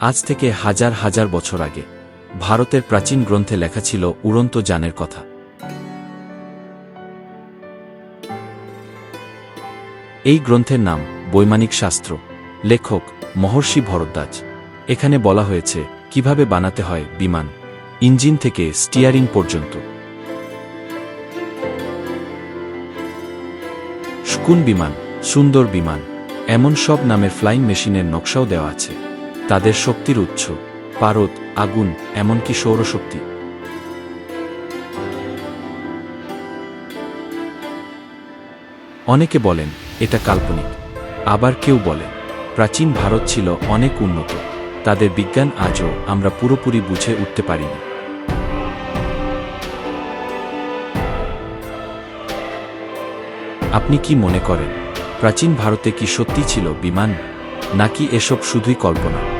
আজ থেকে হাজার হাজার বছর আগে। ভারতের প্রাচীন গ্রন্থে লেখা ছিল উড়ন্ত যানের কথা। এই গ্রন্থের নাম বৈমানিক শাস্ত্র। লেখক মহর্ষি ভরদ্বাজ। এখানে বলা হয়েছে, কীভাবে বানাতে হয় বিমান। ইঞ্জিন থেকে স্টিয়ারিং পর্যন্ত। শকুন বিমান, সুন্দর বিমান। এমন সব নামের ফ্লাইং মেশিনের নকশাও দেওয়া আছে। তাদের শক্তির উৎস, পারদ, আগুন, এমনকি সৌরশক্তি। অনেকে বলেন, এটা কাল্পনিক। আবার কেউ বলে প্রাচীন ভারত ছিল অনেক উন্নত। তাদের বিজ্ঞান আজও আমরা পুরোপুরি বুঝে উঠতে পারিনি। আপনি কি মনে করেন, প্রাচীন ভারতে কি সত্যি ছিল বিমান, নাকি এসব শুধুই কল্পনা?